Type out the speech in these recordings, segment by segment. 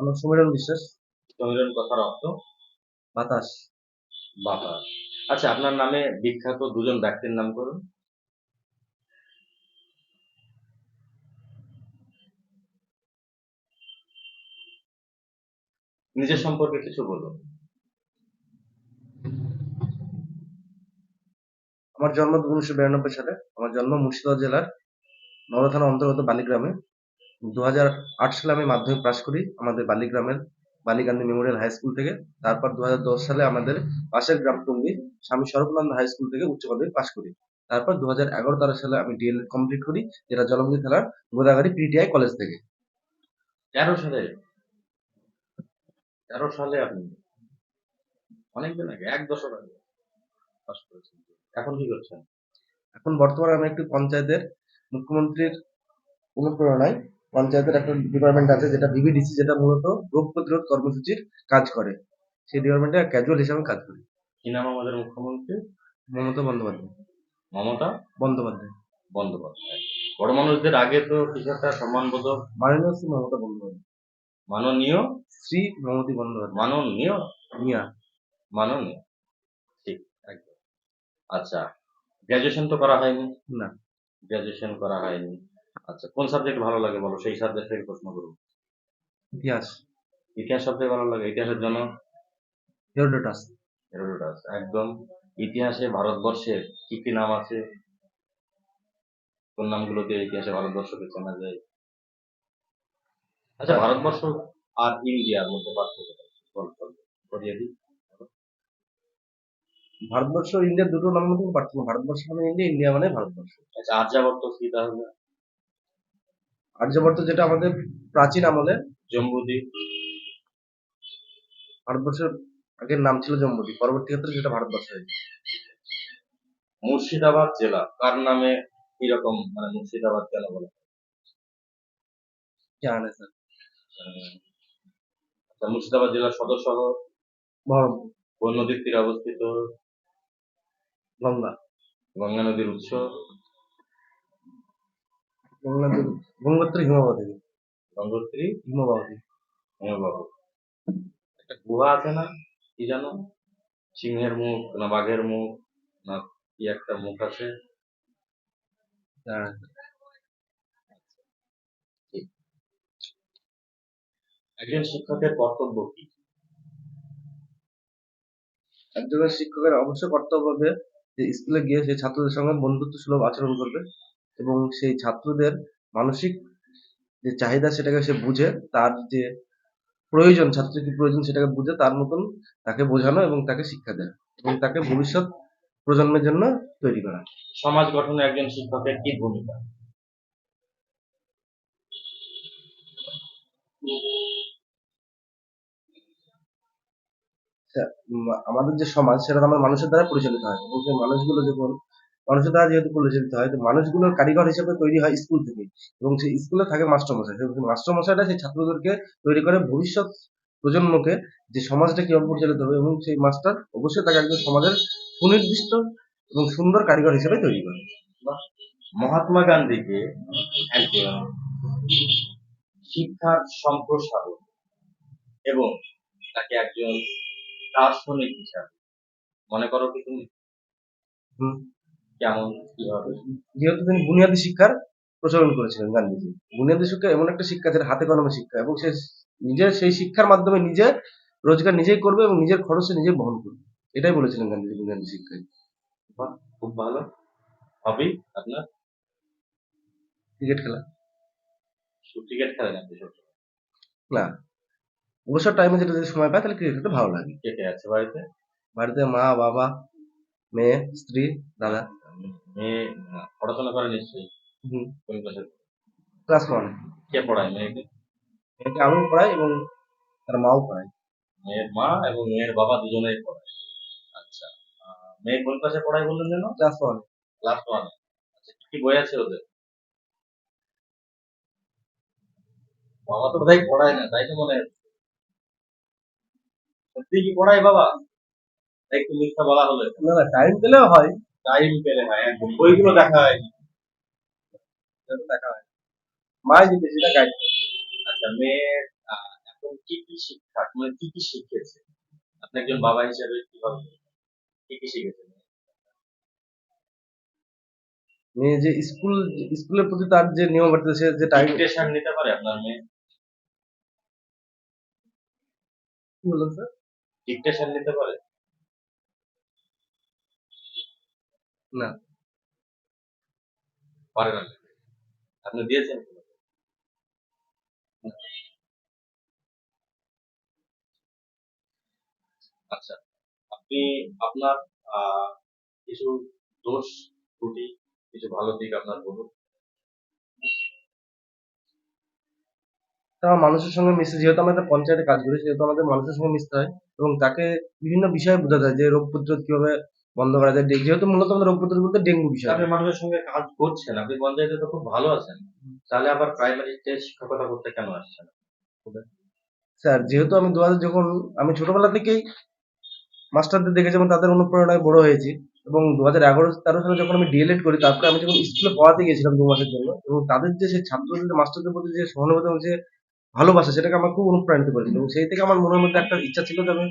আমার সমীরণ বিশ্বাস। সমীরণ কথার অর্থ? বাতাস। বাতাস। আচ্ছা আপনার নামে বিখ্যাত দুজন ব্যক্তির নাম করুন। নিজের সম্পর্কে কিছু বলুন। আমার জন্ম উনিশশো বিরানব্বই সালে। আমার জন্ম মুর্শিদাবাদ জেলার নওদা থানা অন্তর্গত বালিগ্রামে দু আট সালে আমি মাধ্যমিক পাশ করি আমাদের বালিগ্রামের বালিকান্দি মেমোরিয়াল হাই স্কুল থেকে। তারপর দু দশ সালে আমাদের পাশের গ্রাম টঙ্গী স্বামী স্বরূপানন্দ হাই স্কুল থেকে উচ্চ মাধ্যমিক পাশ করি। তারপর দু হাজার তেরো সালে আমি ডিএলএড কমপ্লিট করি যেটা জলমন্দি থানার গোদাগাড়ি পিটিআই কলেজ থেকে। তেরো সালে? তেরো সালে আপনি? অনেকদিন আগে এক দশক আগে পাস করেছেন। এখন কি করছেন? এখন বর্তমানে আমি একটি পঞ্চায়েতের মুখ্যমন্ত্রীর অনুপ্রেরণায় পঞ্চায়েতের একটা ডিপার্টমেন্ট আছে যেটা বিবিডিসি যেটা মূলত রোগ প্রতিরোধ কর্মসূচির কাজ করে। সেই ডিপার্টমেন্টে ক্যাজুয়াল হিসাবে কাজ করি। কি নাম আমাদের মুখ্যমন্ত্রী? মমতা বন্দ্যোপাধ্যায়। মমতা? বন্দ্যোপাধ্যায়। বন্দ্যোপাধ্যায়। বড় মানুষদের আগে তো কিছু একটা সম্মানবোধক মাননীয় শ্রী মমতা বন্দ্যোপাধ্যায়। মাননীয়? শ্রী মমতি বন্দ্যোপাধ্যায়। মাননীয়? মিয়া। মাননীয়। ঠিক একদম। আচ্ছা গ্র্যাজুয়েশন তো করা হয়নি? না। গ্র্যাজুয়েশন করা হয়নি। আচ্ছা কোন সাবজেক্ট ভালো লাগে বলো? সেই সাবজেক্ট থেকে প্রশ্ন করব ইতিহাস। ইতিহাস সবথেকে ভালো লাগে? ইতিহাসের জন্য? হেরোডোটাস। হেরোডোটাস একদম। ইতিহাসে ভারতবর্ষের কি কি নাম আছে? কোন নামগুলো দিয়ে ইতিহাসে ভারতবর্ষকে চেনা যায়? আচ্ছা ভারতবর্ষ আর ইন্ডিয়ার মধ্যে পার্থক্য করিয়ে দিই। ভারতবর্ষ ও ইন্ডিয়ার দুটো নামের মধ্যে পার্থক্য ভারতবর্ষ মানে ইন্ডিয়া ইন্ডিয়া মানে ভারতবর্ষ। আচ্ছা আর্যাবর্ত কি তাহলে। আর্যভট্ট যেটা আমাদের প্রাচীন আমলে জম্বুদ্বীপ ভারতবর্ষের আগের নাম ছিল জম্বুদ্বীপ পরবর্তী ক্ষেত্রে যেটা ভারতবর্ষ হয়েছে মুর্শিদাবাদ জেলা কার নামে কীরকম মানে মুর্শিদাবাদ কেন বলে জানা স্যার আচ্ছা মুর্শিদাবাদ জেলার সদর শহর বহরমপুর। কোন নদীর তীরে অবস্থিত? গঙ্গা। গঙ্গা নদীর উৎস? গঙ্গা গঙ্গোত্রী হিমবাহ গঙ্গোত্রী হিমবাহ হিমবাহ। একটা গুহা আছে না কি জানো? সিংহের মুখ না বাঘের মুখ না কি একটা মুখ আছে। একজন শিক্ষকের কর্তব্য কি? একজন শিক্ষকের অবশ্য কর্তব্য হবে যে স্কুলে গিয়ে সে ছাত্রদের সঙ্গে বন্ধুত্ব সুলভ আচরণ করবে। এবং সেই ছাত্রদের মানসিক যে চাহিদা সেটাকে সে বুঝে তার যে প্রয়োজন ছাত্রের কি প্রয়োজন সেটাকে বুঝে তার মতন তাকে বোঝানো এবং তাকে শিক্ষা দেয় এবং তাকে ভবিষ্যৎ প্রজন্মের জন্য তৈরি করা। সমাজ গঠনে একজন শিক্ষকের কি ভূমিকা? আমাদের যে সমাজ সেটা তো আমার মানুষের দ্বারা পরিচালিত হয় এবং সেই মানুষগুলো যখন মানুষের দ্বারা যেহেতু পরিচালিত হয় তো মানুষগুলোর কারিগর হিসেবে তৈরি হয় স্কুল থেকে এবং সেই স্কুলে থাকে মাস্টারমশাই। মাস্টারমশাইরা সেই ছাত্রদেরকে তৈরি করে ভবিষ্যৎ প্রজন্মকে যে সমাজটা কীভাবে পরিচালিত হবে এবং সেই মাস্টার অবশ্যই তাকে একজন সমাজের সুনির্দিষ্ট এবং সুন্দর কারিগর হিসেবে তৈরি করে। মহাত্মা গান্ধীকে একজন শিক্ষার সম্প্রসারণ এবং তাকে একজন দার্শনিক হিসাবে। মনে করো কি তুমি? হুম। কেমন কীভাবে যেহেতু তিনি বুনিয়াদী শিক্ষার প্রচলন করেছিলেন গান্ধীজি। বুনিয়াদী শিক্ষা এমন একটা শিক্ষা যেটা হাতে কলমে শিক্ষা এবং সে নিজের সেই শিক্ষার মাধ্যমে নিজে রোজগার নিজেই করবে এবং নিজের খরচে নিজে বহন করবে। এটাই বলেছিলেন গান্ধীজি বুনিয়াদী শিক্ষায়। খুব ভালো। হবি আপনার? ক্রিকেট খেলা? ক্রিকেট খেলেন আপনি না। অবসর টাইমে যেটা যদি সময় পায় তাহলে ক্রিকেট খেলতে ভালো লাগে। কে কে আছে বাড়িতে? বাড়িতে মা বাবা মেয়ে স্ত্রী দাদা। মেয়ে পড়াশোনা করে নিশ্চয়ই। হুম। কোন ক্লাসে ক্লাস ওয়ান কে পড়ায়? মেয়েকে? মেয়েকে আমিও পড়াই এবং তার মাও পড়ায় মেয়ের মা এবং মেয়ের বাবা দুজনেই পড়ায়। আচ্ছা মেয়ে কোন ক্লাসে পড়ায় বললেন যেন? ক্লাস ওয়ান ক্লাস ওয়ানে আচ্ছা কি বই আছে ওদের? বাবা তো বোধহয় পড়ায় না তাই তো মনে হচ্ছে। সত্যি কি পড়ায় বাবা? একটু মিথ্যা বলা হলো। না না টাইম পেলেও হয়। টাইম পেলে হয় একদম বইগুলো দেখা হয়নি সেটা দেখা হয়। যে বেশিটা গাইড আচ্ছা মেয়ের এখন কি শিক্ষা মানে কি কি শিখেছে? আপনি একজন বাবা হিসেবে কীভাবে কি কি শিখেছেন মেয়ে যে স্কুল স্কুলের প্রতি তার যে নিয়ম আছে সে যে টাইম ডিকটেশন নিতে পারে আপনার মেয়ে? কি বললেন স্যার? ডিকটেশন নিতে পারে? না। পারে না। আপনি দিয়েছেন আচ্ছা আপনি আপনার কিছু দোষ, ত্রুটি, কিছু ভালো দিক আপনার বলুন। তারা মানুষের সঙ্গে মিশে, যেহেতু আমরা পঞ্চায়েতে কাজ করি, সেহেতু আমাদের মানুষের সঙ্গে মিশতে হয় এবং তাকে বিভিন্ন বিষয়ে বোঝা যায় যে রোগ প্রতিরোধ কীভাবে বন্ধ করা যায় যেহেতু মূলত আমাদের রোগ প্রতিরোধ বলতে ডেঙ্গু বিষয়। আপনি মানুষের সঙ্গে কাজ করছেন আপনি পঞ্চায়েতে তো খুব ভালো আছেন। তাহলে আবার প্রাইমারিতে শিক্ষকতা করতে কেন আসছেন? স্যার যেহেতু আমি দু যখন আমি ছোটবেলা থেকেই মাস্টারদের দেখেছি এবং তাদের অনুপ্রেরণায় বড় হয়েছি এবং দু হাজার এগারো তেরো সালে যখন আমি ডিএলএড করি তারপরে আমি যখন স্কুলে পড়াতে গিয়েছিলাম দু মাসের জন্য এবং তাদের যে সেই ছাত্রদের মাস্টারদের প্রতি যে সহানুভূতি এবং যে ভালোবাসা সেটাকে আমার খুব অনুপ্রাণিত করেছিল। এবং সেই থেকে আমার মনের মধ্যে একটা ইচ্ছা ছিল যে আমি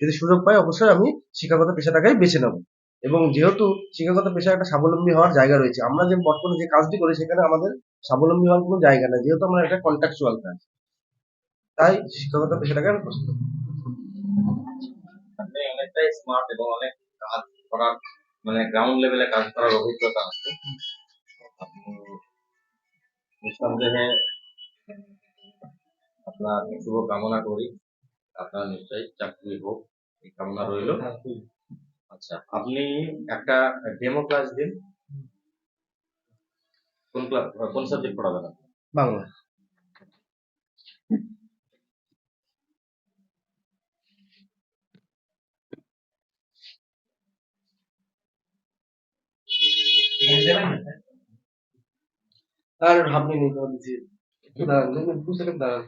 যদি সুযোগ পাই, অবশ্যই আমি শিক্ষাগত পেশাটাকেই বেছে নেব। এবং যেহেতু শিক্ষাগত পেশায় একটা স্বাবলম্বী হওয়ার জায়গা রয়েছে, আমরা যে বর্তমানে যে কাজটি করি, সেখানে আমাদের স্বাবলম্বী হওয়ার কোনো জায়গা নেই, যেহেতু আমরা একটা কন্ট্রাকচুয়াল কাজ। তাই শিক্ষাগত পেশাটাকে আমি পছন্দ করি। অনেকটাই স্মার্ট এবং অনেক কাজ করার মানে গ্রাউন্ড লেভেলে কাজ করার অভিজ্ঞতা আছে। নিঃসন্দেহে আপনার শুভ কামনা করি। আপনার নিশ্চয়ই চাকরি হোক এই কামনা রইল। আচ্ছা আপনি একটা ডেমো ক্লাস দিন। কোন ক্লাস কোন সাবজেক্ট পড়াবেন আপনি? বাংলা। আর ভাবনি নিতে হবে যে দাঁড়ান দু সেকেন্ড দাঁড়ান।